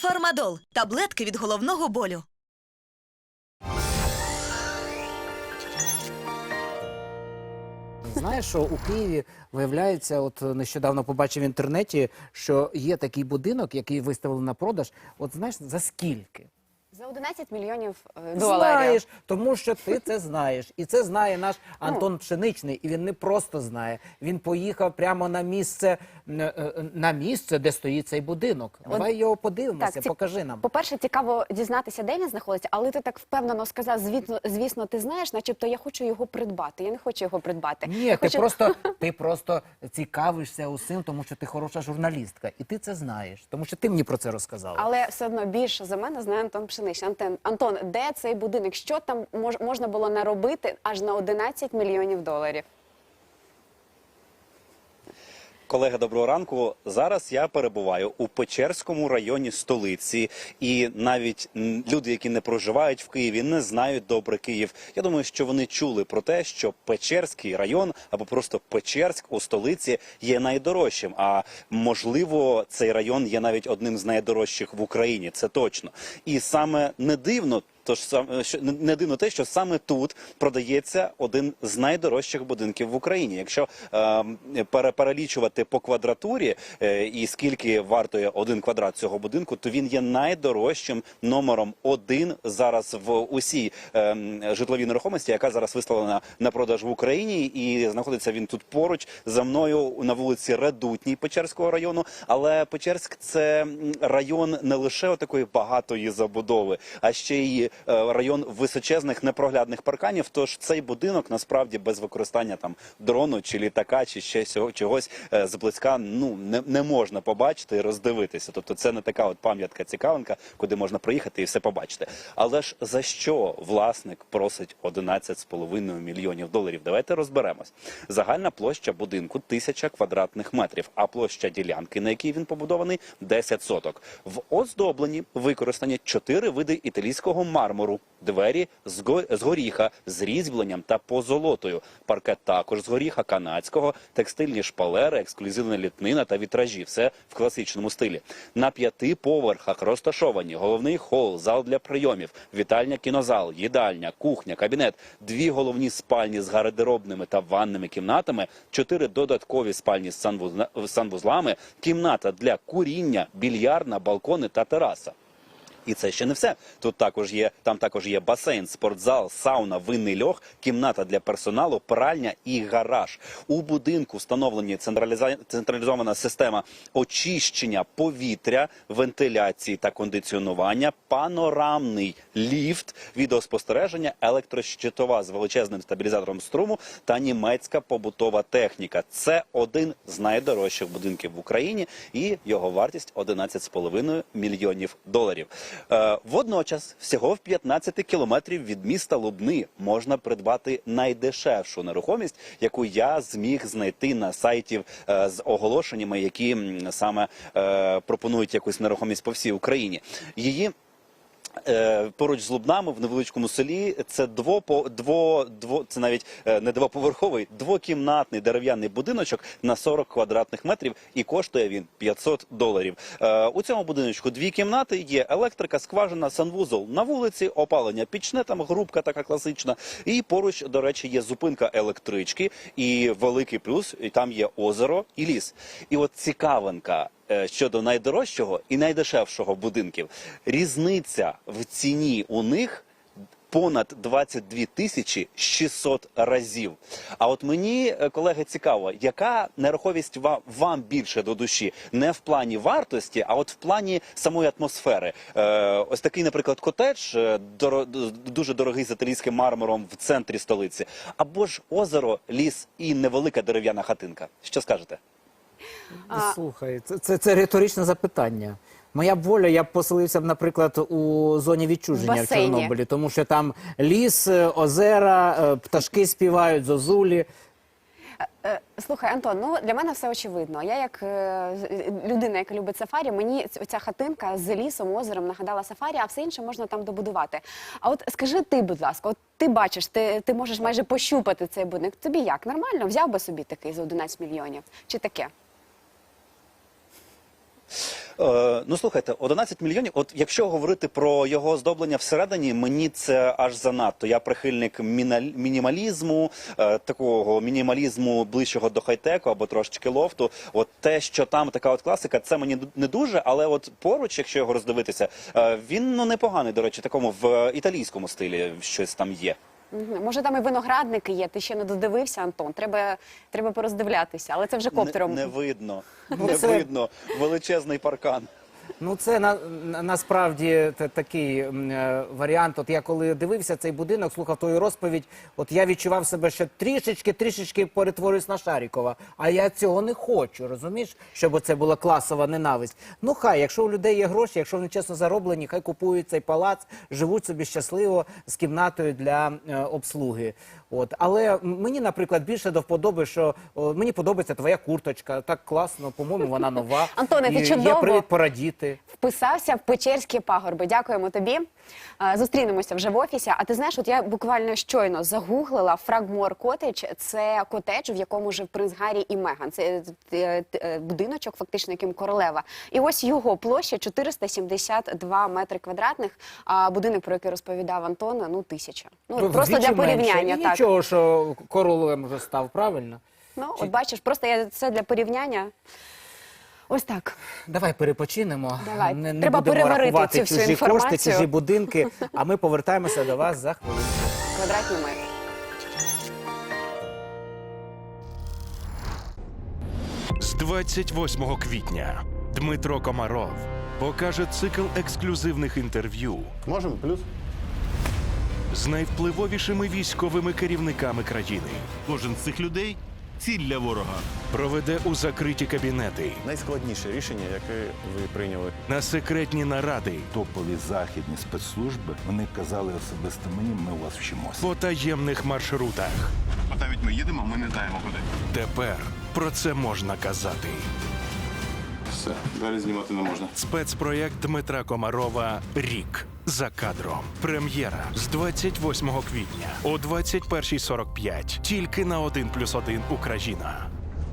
Фармадол таблетки від головного болю. Знаєш, що у Києві виявляється, от нещодавно побачив в інтернеті, що є такий будинок, який виставили на продаж. От знаєш, за скільки? За 11 мільйонів е, доларів. Знаєш, тому що ти це знаєш. І це знає наш Ну. Антон Пшеничний. І він не просто знає. Він поїхав прямо на місце, е, е, на місце, де стоїть цей будинок. Давай його подивимося, ці- покажи нам. По-перше, цікаво дізнатися, де він знаходиться, але ти так впевнено сказав, звісно, звісно, ти знаєш, начебто я хочу його придбати. Я не хочу його придбати. Ні, я ти хочу... просто ти просто цікавишся усім, тому що ти хороша журналістка, і ти це знаєш, тому що ти мені про це розказала. Але все одно більше за мене знає Антон Пшеничний. Антон, Антон, де цей будинок? Що там мож, можна було наробити аж на 11 мільйонів доларів? Колеги, доброго ранку. Зараз я перебуваю у Печерському районі столиці, і навіть люди, які не проживають в Києві, не знають добре Київ. Я думаю, що вони чули про те, що Печерський район або просто Печерськ у столиці є найдорожчим. А можливо, цей район є навіть одним з найдорожчих в Україні. Це точно. І саме не дивно. Тож що не- дивно те, що саме тут продається один з найдорожчих будинків в Україні. Якщо е, перелічувати по квадратурі е, і скільки вартує один квадрат цього будинку, то він є найдорожчим номером один зараз в усій е, житловій нерухомості, яка зараз виставлена на продаж в Україні, і знаходиться він тут поруч за мною на вулиці Редутній Печерського району. Але Печерськ це район не лише такої багатої забудови, а ще й е, район височезних непроглядних парканів. Тож цей будинок насправді без використання там дрону чи літака, чи ще чогось е, зблизька ну не, не можна побачити і роздивитися. Тобто це не така от пам'ятка цікавинка, куди можна приїхати і все побачити. Але ж за що власник просить 11,5 мільйонів доларів? Давайте розберемось. Загальна площа будинку тисяча квадратних метрів, а площа ділянки, на якій він побудований, 10 соток. В оздобленні використані чотири види італійського мармуру, двері з горіха з різьбленням та позолотою. Паркет також з горіха канадського, текстильні шпалери, ексклюзивна літнина та вітражі. Все в класичному стилі. На п'яти поверхах розташовані головний хол, зал для прийомів, вітальня, кінозал, їдальня, кухня, кабінет, дві головні спальні з гардеробними та ванними кімнатами, чотири додаткові спальні з санвузлами, кімната для куріння, більярдна, балкони та тераса. І це ще не все. Тут також є там також є басейн, спортзал, сауна, винний льох, кімната для персоналу, пральня і гараж. У будинку встановлені централіза... централізована система очищення повітря, вентиляції та кондиціонування, панорамний ліфт, відеоспостереження, електрощитова з величезним стабілізатором струму та німецька побутова техніка. Це один з найдорожчих будинків в Україні, і його вартість 11,5 мільйонів доларів. Е, водночас, всього в 15 кілометрів від міста Лубни можна придбати найдешевшу нерухомість, яку я зміг знайти на сайті е, з оголошеннями, які саме е, пропонують якусь нерухомість по всій Україні. Її поруч з Лубнами в невеличкому селі це двопо дво, дво це навіть е, не двоповерховий, двокімнатний дерев'яний будиночок на 40 квадратних метрів, і коштує він 500 доларів. Е, у цьому будиночку дві кімнати є електрика, скважина, санвузол на вулиці, опалення пічне, там грубка така класична. І поруч, до речі, є зупинка електрички, і великий плюс, і там є озеро і ліс. І от цікавинка е, щодо найдорожчого і найдешевшого будинків. Різниця в ціні у них понад 22 тисячі 600 разів. А от мені, е, колеги, цікаво, яка нерухомість вам, вам більше до душі? Не в плані вартості, а от в плані самої атмосфери. Е, ось такий, наприклад, котедж, е, доро- дуже дорогий з італійським мармуром в центрі столиці, або ж озеро, ліс і невелика дерев'яна хатинка. Що скажете? Слухай, це, це, це риторичне запитання. Моя б воля, я б поселився б, наприклад, у зоні відчуження В в. Чорнобилі, тому що там ліс, е, озера, е, пташки співають, зозулі. Е, Слухай, Антон, ну для мене все очевидно. Я як людина, яка любить сафарі, мені ця хатинка з лісом, озером нагадала сафарі, а все інше можна там добудувати. А от скажи ти, будь ласка, от ти бачиш, ти, ти можеш майже пощупати цей будинок. Тобі як? Нормально? Взяв би собі такий за 11 мільйонів? Чи таке? Е, ну слухайте, 11 мільйонів. От якщо говорити про його оздоблення всередині, мені це аж занадто. Я прихильник міналь- мінімалізму, е, такого мінімалізму ближчого до хай-теку або трошечки лофту. От те, що там така от класика, це мені не дуже, але от поруч, якщо його роздивитися, е, він ну непоганий. До речі, такому в е, італійському стилі щось там є. Мгм. Може, там і виноградники є. Ти ще не додивився, Антон. Треба, треба пороздивлятися, але це вже коптером. Не, не видно, Ну, не це- видно. Величезний паркан. Ну, це на, на насправді та- такий м, е, варіант. От я коли дивився цей будинок, слухав твою розповідь, от я відчував себе, що трішечки, трішечки перетворююсь на Шарікова. А я цього не хочу, розумієш, щоб це була класова ненависть. Ну хай, якщо у людей є гроші, якщо вони чесно зароблені, хай купують цей палац, живуть собі щасливо з кімнатою для е, обслуги. От, але м- мені, наприклад, більше до вподоби, що о, мені подобається твоя курточка. Так класно, по-моєму, вона нова. Антоне, ти І Є чудово. привід порадіти. Вписався в Печерські пагорби. Дякуємо тобі. Зустрінемося вже в офісі. А ти знаєш, от я буквально щойно загуглила Фрагмор Котедж. Це котедж, в якому жив принц Гаррі і Меган. Це е, е, будиночок, фактично, яким королева. І ось його площа 472 метри квадратних. А будинок, про який розповідав Антон, ну тисяча. Ну Ну, просто для порівняння. менше. Так Нічого, що королем вже став, правильно? ну от бачиш, просто я це для порівняння. Ось так. Давай перепочинемо. Давай. Не, не Треба будемо переварити рахувати цю всю чужі кошти, чужі будинки, а ми повертаємося до вас за хвилину. Квадратні метри. З 28 квітня Дмитро Комаров покаже цикл ексклюзивних інтерв'ю Можемо плюс? з найвпливовішими військовими керівниками країни. Кожен з цих людей ціль для ворога. Проведе у закриті кабінети Найскладніше рішення, яке ви прийняли. на секретні наради топові західні спецслужби вони казали особисто мені, ми у вас вчимося. по таємних маршрутах. От навіть ми їдемо, ми не знаємо куди. Тепер про це можна казати. Все, далі знімати не можна. Спецпроєкт Дмитра Комарова Рік за кадром. Прем'єра з 28 квітня о 21.45. Тільки на 1+,1 Україна.